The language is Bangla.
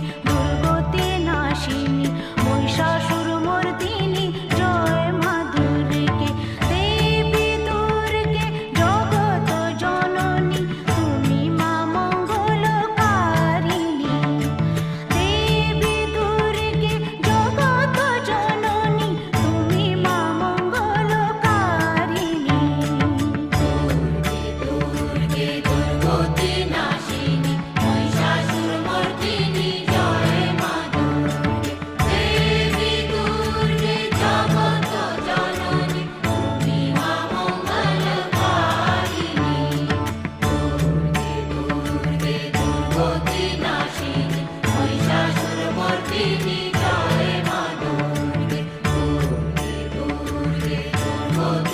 Bye. Oh,